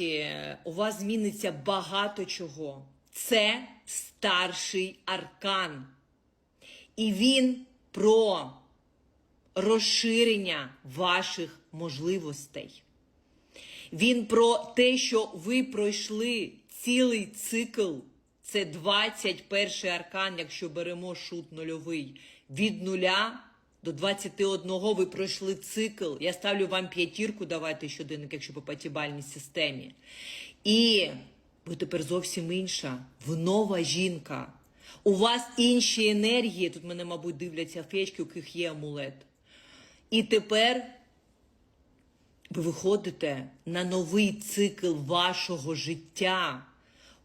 Е, у вас зміниться багато чого. Це старший аркан. І він про розширення ваших можливостей. Він про те, що ви пройшли цілий цикл. Це 21 аркан, якщо беремо шут нульовий. Від нуля до 21 ви пройшли цикл. Я ставлю вам п'ятірку, давайте щоденник, якщо по п'ятибальній системі. І ви тепер зовсім інша. Ви нова жінка. У вас інші енергії. Тут мене, мабуть, дивляться феєчки, у яких є амулет. І тепер ви виходите на новий цикл вашого життя.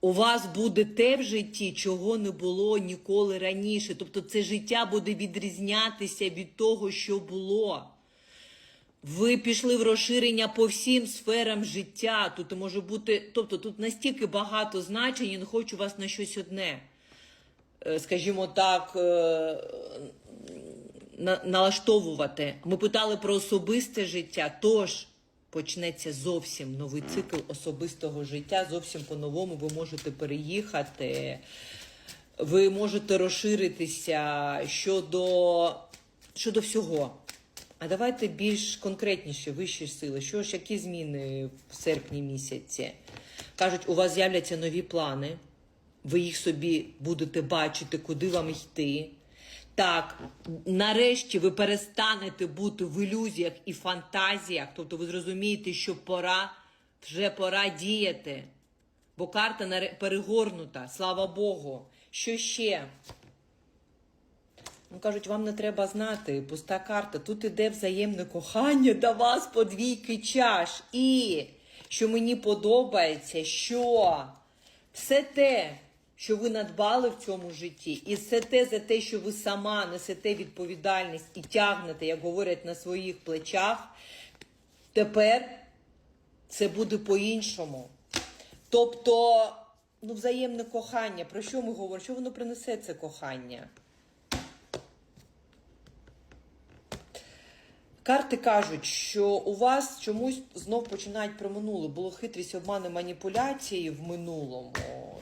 У вас буде те в житті, чого не було ніколи раніше. Тобто це життя буде відрізнятися від того, що було. Ви пішли в розширення по всім сферам життя. Тут може бути, тобто тут настільки багато значень, я не хочу вас на щось одне. е, Скажімо так, е, налаштовувати. Ми питали про особисте життя, тож почнеться зовсім новий цикл особистого життя. Зовсім по-новому ви можете переїхати, ви можете розширитися щодо, щодо всього. А давайте більш конкретніше, вищі сили. Що ж, які зміни в серпні місяці? Кажуть, у вас з'являться нові плани, ви їх собі будете бачити, куди вам йти. Так, нарешті ви перестанете бути в ілюзіях і фантазіях, тобто ви зрозумієте, що пора, вже пора діяти. Бо карта перегорнута, слава Богу. Що ще? Ну, кажуть, вам не треба знати, пуста карта. Тут іде взаємне кохання до вас по двійки чаш. І що мені подобається, що все те, що ви надбали в цьому житті, і все те за те, що ви сама несете відповідальність і тягнете, як говорять, на своїх плечах, тепер це буде по-іншому. Тобто, ну, взаємне кохання. Про що ми говоримо? Що воно принесе це кохання? Карти кажуть, що у вас чомусь знов починають про минуле. Було хитрість, обмани, маніпуляції в минулому,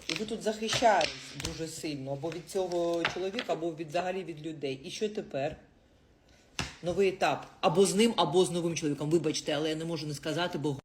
і ви тут захищаєтесь дуже сильно або від цього чоловіка, або від взагалі від людей. І що тепер? Новий етап. Або з ним, або з новим чоловіком. Вибачте, але я не можу не сказати, бо